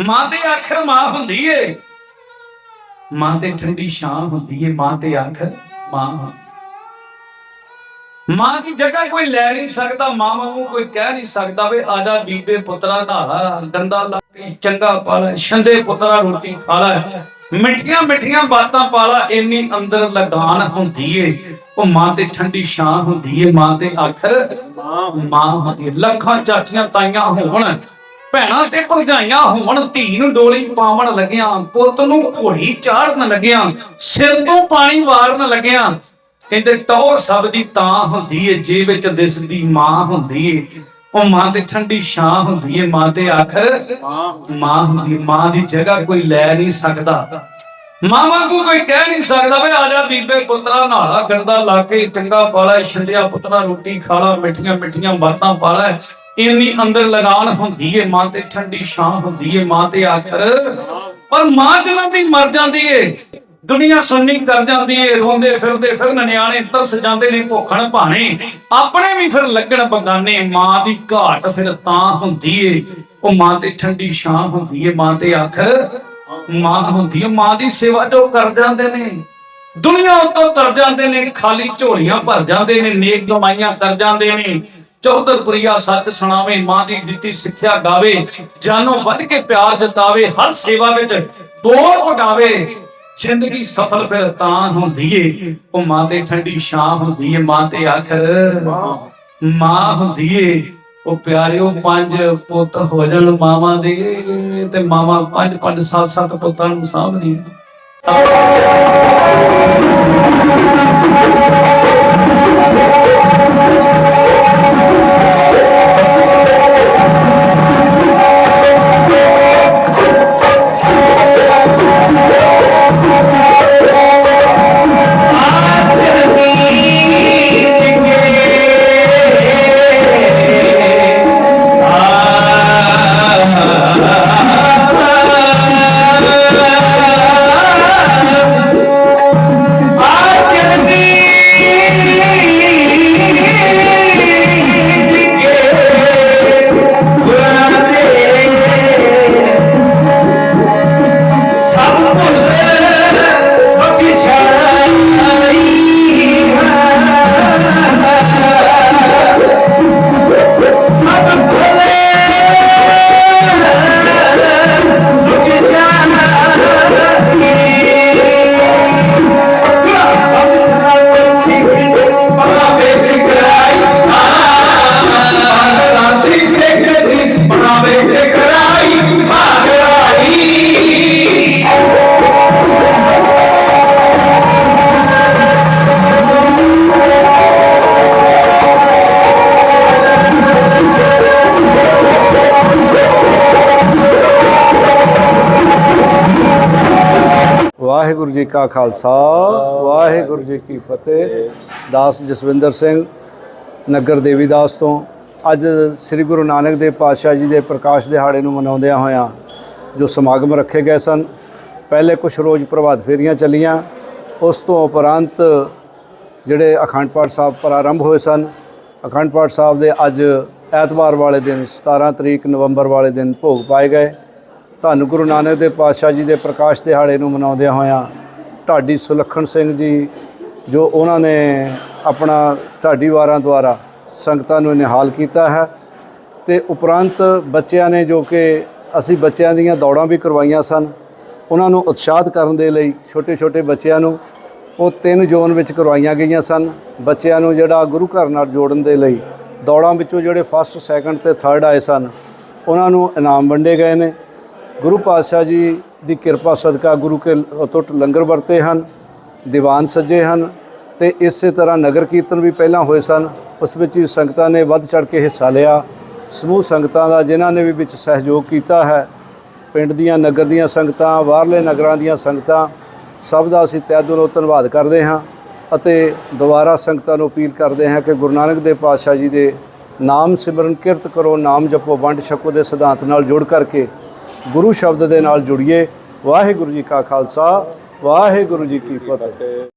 ਮਾਂ ਤੇ ਆਖਰ ਮਾਂ ਹੁੰਦੀ ਏ। ਮਾਂ ਤੇ ਠੰਡੀ ਛਾਂ ਹੁੰਦੀ ਏ ਮਾਂ ਤੇ ਆਖਰ ਮਾਂ ਮਾਂ ਦੀ ਜਗ੍ਹਾ ਕੋਈ ਲੈ ਨਹੀਂ ਸਕਦਾ ਮਾਂ ਨੂੰ ਕੋਈ ਕਹਿ ਨਹੀਂ ਸਕਦਾ ਵੇ ਆਜਾ ਬੀਬੇ ਪੁੱਤਰਾ ਨਹਾਲਾ ਗੰਦਾ ਲਾ ਕੇ ਚੰਗਾ ਪਾਲਾ ਛੰਦੇ ਪੁੱਤਰਾ ਰੋਟੀ ਖਾ ਲੈ ਮਿੱਠੀਆਂ ਮਿੱਠੀਆਂ ਬਾਤਾਂ ਪਾਲਾ ਇੰਨੀ ਅੰਦਰ ਲਗਾਨ ਹੁੰਦੀ ਏ। ਉਹ ਮਾਂ ਤੇ ਠੰਡੀ ਛਾਂ ਹੁੰਦੀ ਏ ਮਾਂ ਤੇ ਆਖਰ ਮਾਂ ਹੁੰਦੀ। ਲੱਖਾਂ ਚਾਚੀਆਂ ਤਾਈਆਂ ਹੋਣ ਭੈਣਾਂ ਤੇ ਭਰਜਾਈਆਂ ਹੋਣ ਧੀ ਨੂੰ ਡੋਲੀ ਪਾਵਣ ਲੱਗਿਆਂ, ਪੁੱਤ ਨੂੰ ਘੋੜੀ ਚਾੜਨ ਲੱਗਿਆਂ, ਸਿਰ ਤੋਂ ਪਾਣੀ ਵਾਰਨ ਲੱਗਿਆਂ। ਕਹਿੰਦੇ, ਟੌਰ ਸਭ ਦੀ ਤਾਂ ਹੁੰਦੀ ਏ, ਜੇ ਵਿੱਚ ਦਿਸਦੀ ਮਾਂ ਹੁੰਦੀ ਏ। ਉਹ ਮਾਂ ਤੇ ਠੰਡੀ ਛਾਂ ਹੁੰਦੀ ਏ, ਮਾਂ ਤੇ ਆਖਰ ਮਾਂ ਹੁੰਦੀ ਮਾਂ ਦੀ ਜਗ੍ਹਾ ਕੋਈ ਲੈ ਨਹੀਂ ਸਕਦਾ। ਮਾਂ ਵਾਂਗੂ ਕੋਈ ਕਹਿ ਨਹੀਂ ਸਕਦਾ, ਵੇ ਆ ਜਾ ਬੀਬੇ ਪੁੱਤਰਾ ਨਾਲਾ, ਗੰਦਾ ਲਾ ਕੇ ਚੰਗਾ ਪਾਲਾ ਛੰਡਿਆ ਪੁੱਤਰਾ ਰੋਟੀ ਖਾਲਾ, ਮਿੱਠੀਆਂ ਮਿੱਠੀਆਂ ਬਾਤਾਂ ਪਾਲਾ। ਇੰਨੀ ਅੰਦਰ ਲਗਾਨ ਹੁੰਦੀ ਏ, ਮਾਂ ਤੇ ਠੰਡੀ ਛਾਂ ਹੁੰਦੀ ਏ, ਮਾਂ ਤੇ ਆਖਰ। ਪਰ ਮਾਂ ਜਦੋਂ ਵੀ ਮਰ ਜਾਂਦੀ ਏ, ਦੁਨੀਆ ਸੁੰਨੀ ਕਰ ਜਾਂਦੀ ਏ, ਰੋਂਦੇ ਫਿਰਦੇ ਫਿਰ ਨਿਆਣੇ ਤਰਸ ਜਾਂਦੇ ਨੇ, ਭੁੱਖਣ ਭਾਣੇ। ਆਪਣੇ ਵੀ ਫਿਰ ਲੱਗਣ ਬਗਾਨੇ, ਮਾਂ ਦੀ ਘਾਟ ਫਿਰ ਤਾਂ ਹੁੰਦੀ ਏ। ਉਹ ਮਾਂ ਤੇ ਠੰਡੀ ਛਾਂ ਹੁੰਦੀ ਏ, ਮਾਂ ਤੇ ਆਖਰ ਮਾਂ ਹੁੰਦੀ ਏ। ਮਾਂ ਦੀ ਸੇਵਾ ਜੋ ਕਰ ਜਾਂਦੇ ਨੇ, ਦੁਨੀਆ ਉੱਤੋਂ ਤਰ ਜਾਂਦੇ ਨੇ, ਖਾਲੀ ਝੋਲੀਆਂ ਭਰ ਜਾਂਦੇ ਨੇ, ਨੇਕ ਕਮਾਈਆਂ ਕਰ ਜਾਂਦੇ ਨੇ। ਚੌਧਰਪੁਰੀਆ ਸੱਚ ਸੁਣਾਵੇ, ਮਾਂ ਦੀ ਦਿੱਤੀ ਸਿੱਖਿਆ ਗਾਵੇ, ਜਾਨੋਂ ਵੱਧ ਕੇ ਪਿਆਰ ਜਤਾਵੇ, ਹਰ ਸੇਵਾ ਵਿੱਚ ਬੋਲ ਉਡਾਵੇ ਜ਼ਿੰਦਗੀ ਸਫਲ ਫਿਰ ਤਾਂ ਹੁੰਦੀ ਏ। ਉਹ ਮਾਂ ਤੇ ਠੰਡੀ ਛਾਂ ਹੁੰਦੀ ਏ, ਮਾਂ ਤੇ ਆਖਰ ਮਾਂ ਹੁੰਦੀ ਏ। ਉਹ ਪਿਆਰਿਓ, ਪੰਜ ਪੁੱਤ ਹੋ ਜਾਣ ਮਾਵਾਂ ਦੇ, ਤੇ ਮਾਵਾਂ ਪੰਜ ਪੰਜ, ਸੱਤ ਸੱਤ ਪੁੱਤਾਂ ਨੂੰ ਸਾਂਭਦੀ ਵਾਹਿਗੁਰੂ ਜੀ ਕਾ ਖਾਲਸਾ, ਵਾਹਿਗੁਰੂ ਜੀ ਕੀ ਫਤਿਹ। ਦਾਸ ਜਸਵਿੰਦਰ ਸਿੰਘ, ਨਗਰ ਦੇਵੀਦਾਸ ਤੋਂ। ਅੱਜ ਸ੍ਰੀ ਗੁਰੂ ਨਾਨਕ ਦੇਵ ਪਾਤਸ਼ਾਹ ਜੀ ਦੇ ਪ੍ਰਕਾਸ਼ ਦਿਹਾੜੇ ਨੂੰ ਮਨਾਉਂਦਿਆਂ ਹੋਇਆਂ ਜੋ ਸਮਾਗਮ ਰੱਖੇ ਗਏ ਸਨ, ਪਹਿਲੇ ਕੁਝ ਰੋਜ਼ ਪ੍ਰਭਾਤ ਫੇਰੀਆਂ ਚੱਲੀਆਂ। ਉਸ ਤੋਂ ਉਪਰੰਤ ਜਿਹੜੇ ਅਖੰਡ ਪਾਠ ਸਾਹਿਬ ਪ੍ਰਾਰੰਭ ਹੋਏ ਸਨ, ਅਖੰਡ ਪਾਠ ਸਾਹਿਬ ਦੇ ਅੱਜ ਐਤਵਾਰ ਵਾਲੇ ਦਿਨ 17 ਤਰੀਕ ਨਵੰਬਰ ਵਾਲੇ ਦਿਨ ਭੋਗ ਪਾਏ ਗਏ। ਧੰਨ ਗੁਰੂ ਨਾਨਕ ਦੇਵ ਪਾਤਸ਼ਾਹ ਜੀ ਦੇ ਪ੍ਰਕਾਸ਼ ਦਿਹਾੜੇ ਨੂੰ ਮਨਾਉਂਦਿਆਂ ਹੋਇਆਂ ਢਾਡੀ ਸੁਲੱਖਣ ਸਿੰਘ ਜੀ ਜੋ ਉਹਨਾਂ ਨੇ ਆਪਣਾ ਢਾਡੀ ਵਾਰਾਂ ਦੁਆਰਾ ਸੰਗਤਾਂ ਨੂੰ ਨਿਹਾਲ ਕੀਤਾ ਹੈ ਤੇ ਉਪਰੰਤ ਬੱਚਿਆਂ ਨੇ ਜੋ ਕਿ ਅਸੀਂ ਬੱਚਿਆਂ ਦੀਆਂ ਦੌੜਾਂ ਵੀ ਕਰਵਾਈਆਂ ਸਨ, ਉਹਨਾਂ ਨੂੰ ਉਤਸ਼ਾਹਤ ਕਰਨ ਦੇ ਲਈ ਛੋਟੇ ਛੋਟੇ ਬੱਚਿਆਂ ਨੂੰ ਉਹ ਤਿੰਨ ਜ਼ੋਨ ਵਿੱਚ ਕਰਵਾਈਆਂ ਗਈਆਂ ਸਨ। ਬੱਚਿਆਂ ਨੂੰ ਜਿਹੜਾ ਗੁਰੂ ਘਰ ਨਾਲ ਜੋੜਨ ਦੇ ਲਈ ਦੌੜਾਂ ਵਿੱਚੋਂ ਜਿਹੜੇ ਫਸਟ ਸੈਕੰਡ ਤੇ ਥਰਡ ਆਏ ਸਨ, ਉਹਨਾਂ ਨੂੰ ਇਨਾਮ ਵੰਡੇ ਗਏ ਨੇ। ਗੁਰੂ ਪਾਤਸ਼ਾਹ ਜੀ ਦੀ ਕਿਰਪਾ ਸਦਕਾ ਗੁਰੂ ਕੇ ਅਤੁੱਟ ਲੰਗਰ ਵਰਤੇ ਹਨ, ਦੀਵਾਨ ਸੱਜੇ ਹਨ ਤੇ ਇਸੇ ਤਰ੍ਹਾਂ ਨਗਰ ਕੀਰਤਨ ਵੀ ਪਹਿਲਾਂ ਹੋਏ ਸਨ। ਉਸ ਵਿੱਚ ਵੀ ਸੰਗਤਾਂ ਨੇ ਵੱਧ ਚੜ ਕੇ ਹਿੱਸਾ ਲਿਆ। ਸਮੂਹ ਸੰਗਤਾਂ ਦਾ ਜਿਨ੍ਹਾਂ ਨੇ ਵੀ ਵਿੱਚ ਸਹਿਯੋਗ ਕੀਤਾ ਹੈ, ਪਿੰਡ ਦੀਆਂ, ਨਗਰ ਦੀਆਂ ਸੰਗਤਾਂ, ਬਾਹਰਲੇ ਨਗਰਾਂ ਦੀਆਂ ਸੰਗਤਾਂ, ਸਭ ਦਾ ਅਸੀਂ ਤਹਿ ਦਿਲੋਂ ਧੰਨਵਾਦ ਕਰਦੇ ਹਾਂ ਅਤੇ ਦੁਬਾਰਾ ਸੰਗਤਾਂ ਨੂੰ ਅਪੀਲ ਕਰਦੇ ਹਾਂ ਕਿ ਗੁਰੂ ਨਾਨਕ ਦੇਵ ਪਾਤਸ਼ਾਹ ਜੀ ਦੇ ਨਾਮ ਸਿਮਰਨ ਕਿਰਤ ਕਰੋ, ਨਾਮ ਜਪੋ, ਵੰਡ ਛਕੋ ਦੇ ਸਿਧਾਂਤ ਨਾਲ ਜੁੜ ਕਰਕੇ ਗੁਰੂ ਸ਼ਬਦ ਦੇ ਨਾਲ ਜੁੜੀਏ। ਵਾਹਿਗੁਰੂ ਜੀ ਕਾ ਖਾਲਸਾ ਵਾਹਿਗੁਰੂ ਜੀ ਕੀ ਫਤਿਹ।